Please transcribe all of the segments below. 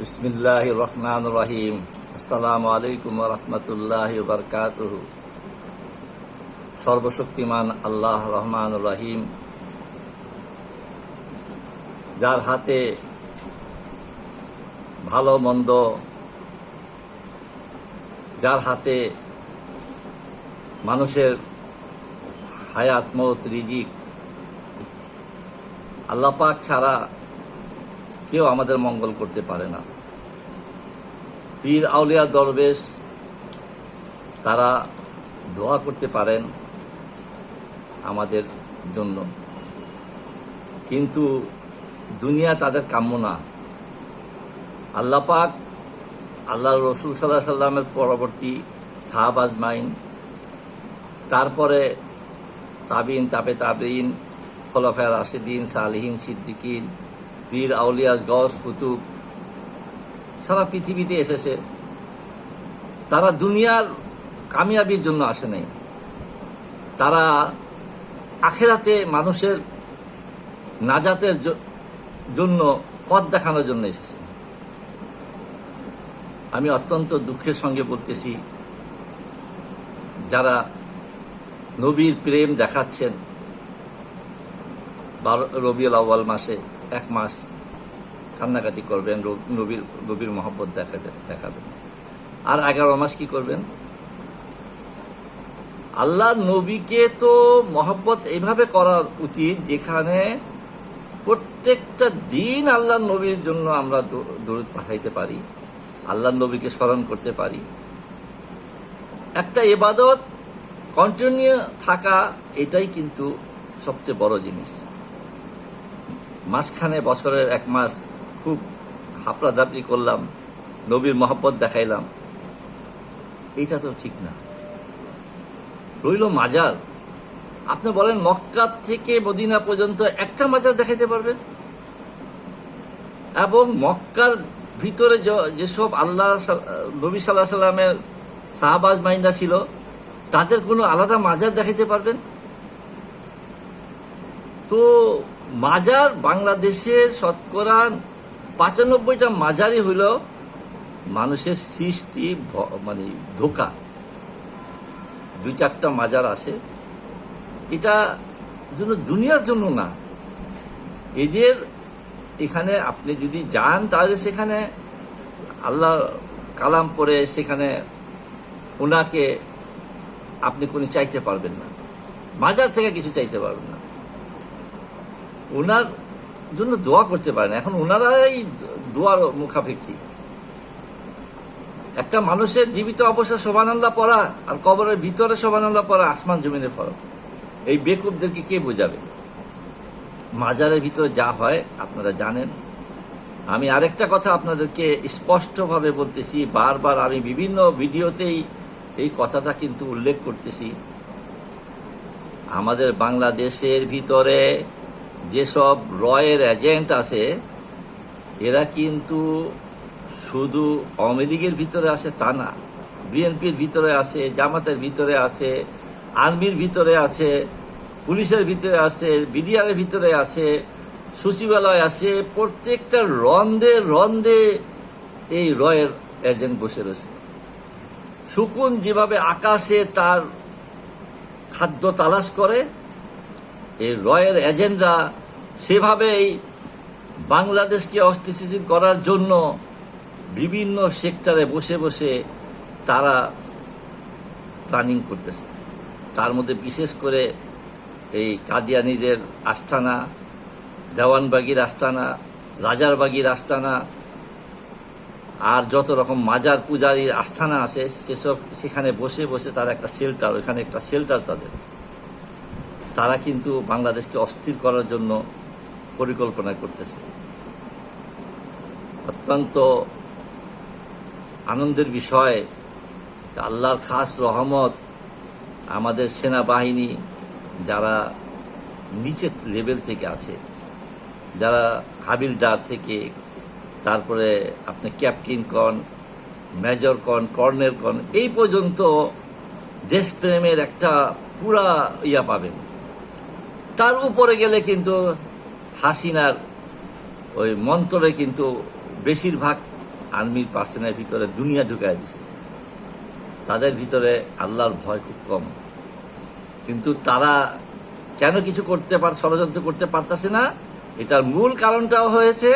বিসমিল্লাহ রহমান রহিম আসসালামু আলাইকুম রহমতুল্লাহ বরকাতুহ সর্বশক্তিমান আল্লাহ রহমান রহিম যার হাতে ভালো মন্দ যার হাতে মানুষের হায়াত মত রিজিক আল্লাহ পাক ছাড়া কেউ আমাদের মঙ্গল করতে পারে না। পীর আউলিয়া দরবেশ, তারা দোয়া করতে পারেন আমাদের জন্য। কিন্তু দুনিয়া তাদের কাম্য না। আল্লাহ পাক আল্লাহ রসুল সাল্লাহ সাল্লামের পরবর্তী সাহাব আজমাইন, তারপরে তাবিন, তাপে তাবিন, খোলাফায় রাশিদিন, সালিহীন, সিদ্দিকিন পীর আউলিয়াস গস কুতুব, সারা পৃথিবীতে এসেছে। তারা দুনিয়ার কামিয়াবির জন্য আসে নাই। তারা আখেরাতে মানুষের নাজাতের জন্য পথ দেখানোর জন্য এসেছে। আমি অত্যন্ত দুঃখের সঙ্গে বলতেছি, যারা নবীর প্রেম দেখাচ্ছেন রবিউল আউ্বাল মাসে এক মাস কান্নাকাটি করবেন নবীর নবীর মহব্বত দেখাবেন দেখাবেন। আর এগারো মাস কি করবেন? আল্লাহ নবীকে তো মহব্বত এইভাবে করা উচিত যেখানে প্রত্যেকটা দিন আল্লাহ নবীর জন্য আমরা দু- দরুদ পাঠাইতে পারি, আল্লাহ নবীকে স্মরণ করতে পারি। একটা এবাদত কন্টিনিউ থাকা, এটাই কিন্তু সবচেয়ে বড় জিনিস। মাঝখানে বছরের এক মাস খুব হাপড়াধাপড়ি করলাম, নবীর মহব্বত দেখাইলাম। এটা তো ঠিক না। রইল মাজার। আপনি বলেন মক্কা থেকে মদিনা পর্যন্ত একটা মাজার দেখাইতে পারবেন? এবং মক্কার ভিতরে যেসব আল্লাহ নবী সাল্লাহ সাল্লামের শাহবাজ মাইন্ডা ছিল, তাদের কোনো আলাদা মাজার দেখাইতে পারবেন? তো মাজার বাংলাদেশের শতকরা পঁচানব্বইটা মাজারই হইল মানুষের সৃষ্টি মানে ধোকা। দুই চারটা মাজার আছে। এটা জন্য দুনিয়ার জন্য না। এদের এখানে আপনি যদি যান, তাহলে সেখানে আল্লাহ কালাম পড়ে সেখানে ওনাকে আপনি কোনো চাইতে পারবেন না। মাজার থেকে কিছু চাইতে পারবেন না। ওনার জন্য দোয়া করতে পারেন এখন ওনারাই দোয়ার মুখাপেক্ষি। একটা মানুষের জীবিত অবস্থা শোভানন্দা পড়া আর কবরের ভিতরে শোভানন্দা পড়া আসমান জমিনের ফরক এই বেকুবদেরকে কে বোঝাবে? মাজারের ভিতরে যা হয় আপনারা জানেন। আমি আরেকটা কথা আপনাদেরকে স্পষ্টভাবে বলতেছি, বারবার আমি বিভিন্ন ভিডিওতেই এই কথাটা কিন্তু উল্লেখ করতেছি। আমাদের বাংলাদেশের ভিতরে যেসব রয়ের এজেন্ট আছে, এরা কিন্তু শুধু আওয়ামী লীগের ভিতরে আছে তা না। বিএনপির ভিতরে আছে, জামাতের ভিতরে আছে, আর্মির ভিতরে আছে, পুলিশের ভিতরে আছে, বিডিআরের ভিতরে আছে, সচিবালয় আছে, প্রত্যেকটা রন্দে রন্দে এই রয়ের এজেন্ট বসে রয়েছে। শকুন যেভাবে আকাশে তার খাদ্য তালাশ করে এই রয়ের এজেন্টরা সেভাবেই বাংলাদেশকে অস্থিতিশীল করার জন্য বিভিন্ন সেক্টরে বসে বসে তারা প্ল্যানিং করতেছে। তার মধ্যে বিশেষ করে এই কাদিয়ানিদের আস্তানা, দেওয়ানবাগির আস্তানা, রাজারবাগির আস্তানা, আর যত রকম মাজার পূজারির আস্থানা আছে, সেসব সেখানে বসে বসে তার একটা শেল্টার ওইখানে একটা শেল্টার তাদের। তারা কিন্তু বাংলাদেশকে অস্থির করার জন্য পরিকল্পনা করতেছে। অত্যন্ত আনন্দের বিষয় আল্লাহর খাস রহমত আমাদের সেনাবাহিনী যারা নিচের লেভেল থেকে আছে, যারা হাবিলদার থেকে, তারপরে আপনি ক্যাপ্টেন কন মেজর কন কর্নেল কন এই পর্যন্ত দেশপ্রেমের একটা পুরা ইয়া পাবেন। তার উপরে গেলে কিন্তু হাসিনার ওই মন্ত্রে কিন্তু বেশিরভাগ আর্মির পার্সনের ভিতরে দুনিয়া ঢুকাই দিছে। তাদের ভিতরে আল্লাহর ভয় খুব কম। কিন্তু তারা কেন কিছু করতে পার, ষড়যন্ত্র করতে পারতেছে না? এটার মূল কারণটাও হয়েছে,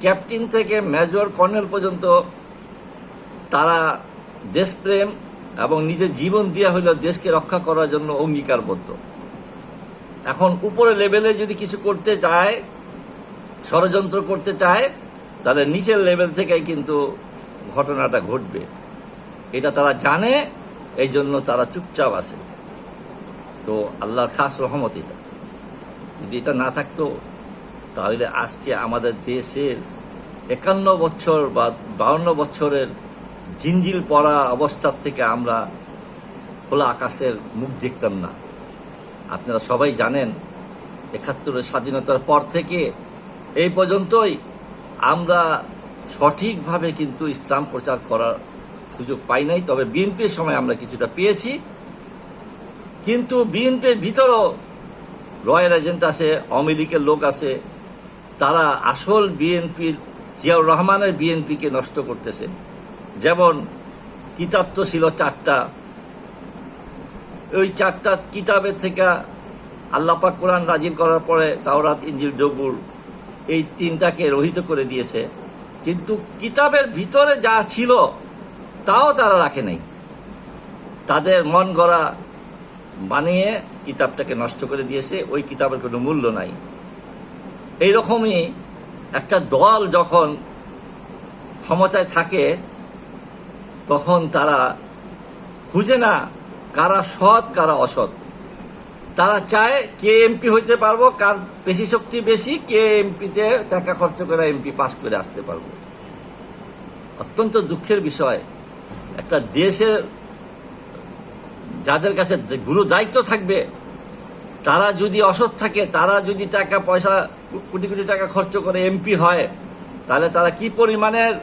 ক্যাপ্টেন থেকে মেজর কর্নেল পর্যন্ত তারা দেশপ্রেম এবং নিজের জীবন দিয়া হইল দেশকে রক্ষা করার জন্য অঙ্গীকারবদ্ধ। এখন উপরে লেভেলে যদি কিছু করতে চায়, ষড়যন্ত্র করতে চায়, তাহলে নিচের লেভেল থেকেই কিন্তু ঘটনাটা ঘটবে। এটা তারা জানে এই জন্য তারা চুপচাপ আছে। তো আল্লাহর খাস রহমত এটা। যদি এটা না থাকতো, তাহলে আজকে আমাদের দেশের একান্ন বছর বা বাউন্ন বছরের জিঞ্জিল পড়া অবস্থার থেকে আমরা খোলা আকাশের মুখ দেখতাম না। আপনারা সবাই জানেন, একাত্তরের স্বাধীনতার পর থেকে এই পর্যন্তই আমরা সঠিকভাবে কিন্তু ইসলাম প্রচার করার সুযোগ পাই নাই, তবে বিএনপির সময় আমরা কিছুটা পেয়েছি। কিন্তু বিএনপির ভিতরও রয়্যাল এজেন্ট আছে, আওয়ামী লীগের লোক আছে, তারা আসল বিএনপির, জিয়াউর রহমানের বিএনপিকে নষ্ট করতেছে। যেমন কিতাব তো ছিল চারটা ওই চারটা কিতাবের থেকে আল্লাপাক কোরআন নাজিল করার পরে তাওরাত ইঞ্জিল জবুর এই তিনটাকে রহিত করে দিয়েছে। কিন্তু কিতাবের ভিতরে যা ছিল, তাও তারা রাখে নাই। তাদের মন গড়া বানিয়ে কিতাবটাকে নষ্ট করে দিয়েছে, ওই কিতাবের কোনো মূল্য নাই। এইরকমই একটা দল যখন ক্ষমতায় থাকে, তখন তারা খুঁজে না কারা সৎ, কারা অসৎ। তারা চায় কে এমপি হইতে পারব, কার পেশি শক্তি বেশি কে এমপিতে টাকা খরচ করে এমপি পাস করে আসতে পারব। অত্যন্ত দুঃখের বিষয়। একটা দেশের যাদের কাছে গুরু দায়িত্ব থাকবে, তারা যদি অসৎ থাকে, তারা যদি টাকা পয়সা, কোটি কোটি টাকা খরচ করে এমপি হয়, তাহলে তারা কি পরিমাণের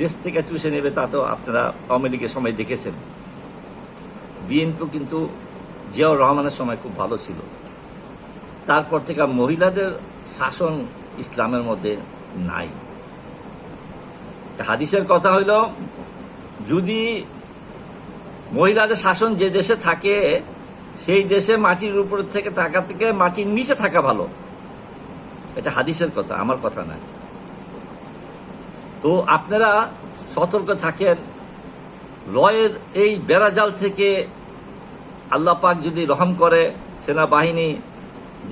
দেশ থেকে চুষে নেবে তা তো আপনারা আওয়ামী লীগের সময় দেখেছেন। বিএনপি কিন্তু জিয়াউর রহমানের সময় খুব ভালো ছিল। তারপর থেকে মহিলাদের শাসন ইসলামের মধ্যে নাই। হাদিসের কথা হইল, যদি মহিলাদের শাসন যে দেশে থাকে, সেই দেশে মাটির উপর থেকে থাকা থেকে মাটির নিচে থাকা ভালো। এটা হাদিসের কথা, আমার কথা নয়। তো আপনারা সতর্ক থাকেন রয়ের এই বেড়াজাল থেকে আল্লাহ পাক যদি রহম করে, সেনাবাহিনী,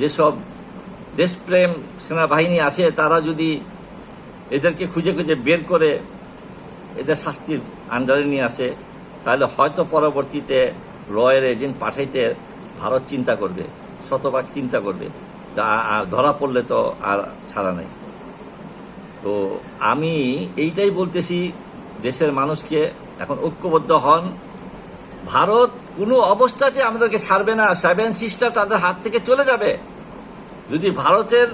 যেসব দেশপ্রেম সেনাবাহিনী আছে, তারা যদি এদেরকে খুঁজে খুঁজে বের করে এদের শাস্তির আন্ডারে নিয়ে আসে, তাহলে হয়তো পরবর্তীতে রয়ের এজেন্ট পাঠাইতে ভারত চিন্তা করবে, শতভাগ চিন্তা করবে। ধরা পড়লে তো আর ছাড়া নেই। তো আমি এইটাই বলতেছি, দেশের মানুষকে এখন ঐক্যবদ্ধ হন। ভারত কোনো অবস্থাতে আমাদেরকে ছাড়বে না। সেভেন সিস্টার তাদের হাত থেকে চলে যাবে। যদি ভারতের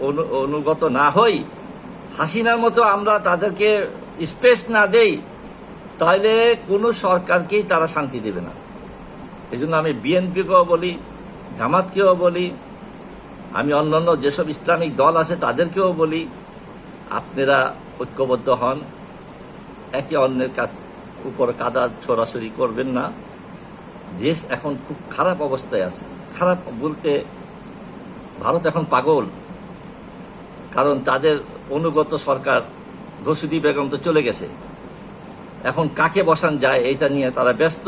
অনু- অনুগত না হই, হাসিনার মতো আমরা তাদেরকে স্পেস না দেই, তাহলে কোনো সরকারকেই তারা শান্তি দেবে না। এই জন্য আমি বিএনপিকেও বলি, জামাতকেও বলি, আমি অন্যান্য যেসব ইসলামিক দল আছে তাদেরকেও বলি, আপনারা ঐক্যবদ্ধ হন, একে অন্যের কাছ উপর কাদা ছড়াছড়ি করবেন না। দেশ এখন খুব খারাপ অবস্থায় আছে। খারাপ বলতে ভারত এখন পাগল। কারণ তাদের অনুগত সরকার ঘসুদি বেগম তো চলে গেছে। এখন কাকে বসান যায় এইটা নিয়ে তারা ব্যস্ত।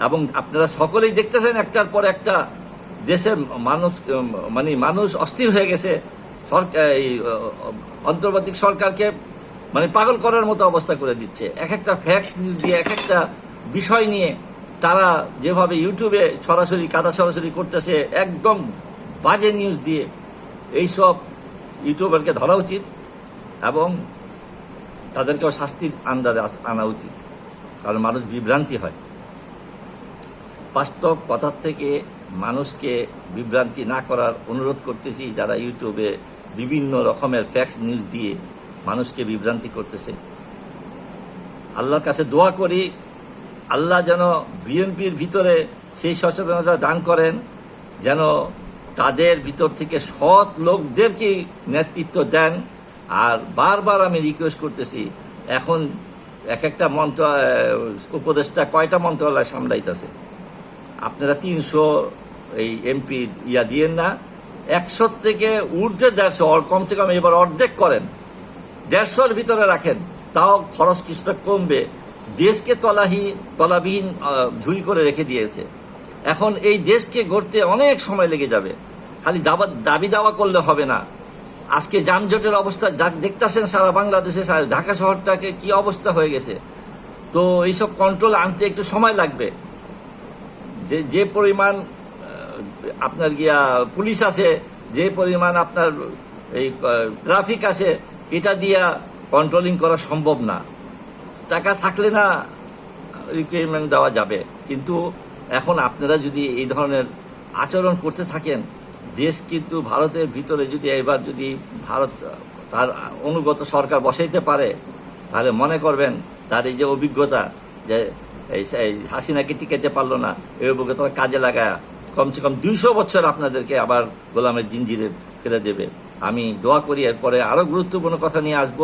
এবং আপনারা সকলেই দেখতেছেন একটার পর একটা দেশের মানুষ মানে মানুষ অস্থির হয়ে গেছে। সরকার অন্তর্বর্তী সরকারকে মানে পাগল করার মতো অবস্থা করে দিচ্ছে। এক একটা ফ্যাক্স নিউজ দিয়ে, এক একটা বিষয় নিয়ে তারা যেভাবে ইউটিউবে সরাসরি, কাদা সরাসরি করতেছে, একদম বাজে নিউজ দিয়ে এইসব ইউটিউবারকে ধরা উচিত এবং তাদেরকেও শাস্তির আস- আনা উচিত। কারণ মানুষ বিভ্রান্তি হয়। বাস্তব কথার থেকে মানুষকে বিভ্রান্তি না করার অনুরোধ করতেছি, যারা ইউটিউবে বিভিন্ন রকমের ফ্যাক্স নিউজ দিয়ে মানুষকে বিভ্রান্তি করতেছে। আল্লাহর কাছে দোয়া করি, আল্লাহ যেন বিএনপির ভিতরে সেই সচেতনতা দান করেন, যেন তাদের ভিতর থেকে সৎ লোকদেরকে নেতৃত্ব দেন। আর বারবার আমি রিকোয়েস্ট করতেছি, এখন এক একটা মন্ত্র উপদেষ্টা কয়টা মন্ত্রণালয় সামলাইতেছে? আপনারা তিনশো এই এমপি ইয়া দিয়েন না, একশো থেকে ঊর্ধ্বে দেড়শো কমসে কম এবার অর্ধেক করেন। দেড়শোর ভিতরে রাখেন, তাও খরচ কিছুটা কমবে। দেশকে তলাহি, তলাবিহীন ঝুড়ি করে রেখে দিয়েছে। এখন এই দেশকে গড়তে অনেক সময় লেগে যাবে। খালি দাবা, দাবি দাওয়া করলে হবে না। আজকে যানজটের অবস্থা দেখতাছেন সারা বাংলাদেশে ঢাকা শহরটাকে কি অবস্থা হয়ে গেছে। তো এইসব কন্ট্রোল আনতে একটু সময় লাগবে। যে যে পরিমাণ আপনার গিয়া পুলিশ আছে, যে পরিমাণ আপনার এই ট্রাফিক আছে এটা দিয়া কন্ট্রোলিং করা সম্ভব না। টাকা থাকলে না রিকোয়ারমেন্ট দেওয়া যাবে। কিন্তু এখন আপনারা যদি এই ধরনের আচরণ করতে থাকেন, দেশ কিন্তু ভারতের ভিতরে যদি এবার যদি ভারত তার অনুগত সরকার বসাইতে পারে, তাহলে মনে করবেন তার এই যে অভিজ্ঞতা যে এই হাসিনাকে টিকাতে পারল না, এই অভিজ্ঞতা কাজে লাগায় কমসে কম দুইশো বছর আপনাদেরকে আবার গোলামের জিঞ্জিরে ফেলে দেবে। আমি দোয়া করি, এরপরে আরও গুরুত্বপূর্ণ কথা নিয়ে আসব।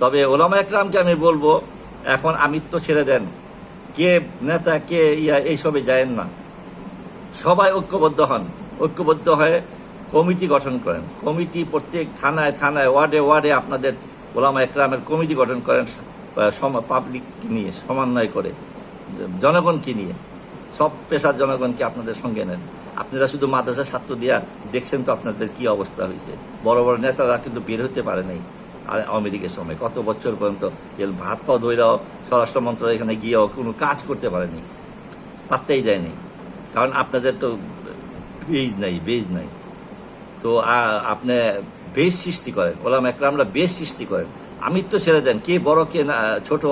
তবে ওলামা একরামকে আমি বলব, এখন আমিত্ব ছেড়ে দেন। কে নেতা, কে ইয়া, এইসবে যায়েন না। সবাই ঐক্যবদ্ধ হন। ঐক্যবদ্ধ হয়ে কমিটি গঠন করেন। কমিটি প্রত্যেক থানায় থানায়, ওয়ার্ডে ওয়ার্ডে আপনাদের ওলামা একরামের কমিটি গঠন করেন পাবলিক নিয়ে, সমন্বয় করে, জনগণকে নিয়ে। সব পেশার জনগণকে আপনাদের সঙ্গে নেন। আপনারা শুধু মাদ্রাসা ছাত্র দিয়া দেখছেন তো আপনাদের কি অবস্থা হয়েছে। বড় বড় নেতারা কিন্তু বের হতে পারে নাই আর আমেরিকার সময়। কত বছর পর্যন্ত ভাত পাও ধৈরাও স্বরাষ্ট্র মন্ত্রণালয় এখানে গিয়েও কোনো কাজ করতে পারেনি পাত্তাই দেয়নি কারণ আপনাদের তো বেজ নাই বেজ নাই। তো আপনি বেশ সৃষ্টি করেন। ওলাম একরামরা বেশ সৃষ্টি করেন। আমিত্ব ছেড়ে দেন, কে বড়, কে না, ছোট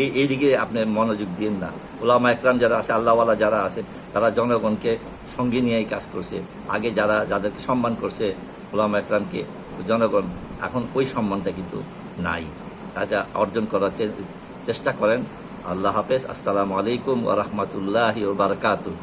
এই, এইদিকে আপনি মনোযোগ দিন না। ওলামা একরাম যারা আছে, আল্লাহওয়ালা যারা আছে, তারা জনগণকে সঙ্গে নিয়েই কাজ করছে। আগে যারা, যাদেরকে সম্মান করছে, ওলামা একরামকে, জনগণ এখন ওই সম্মানটা কিন্তু নাই। এটা অর্জন করার চেষ্টা করেন। আল্লাহ হাফেজ। আসসালামু আলাইকুম ওরহমতুল্লাহ বারকাতুহ।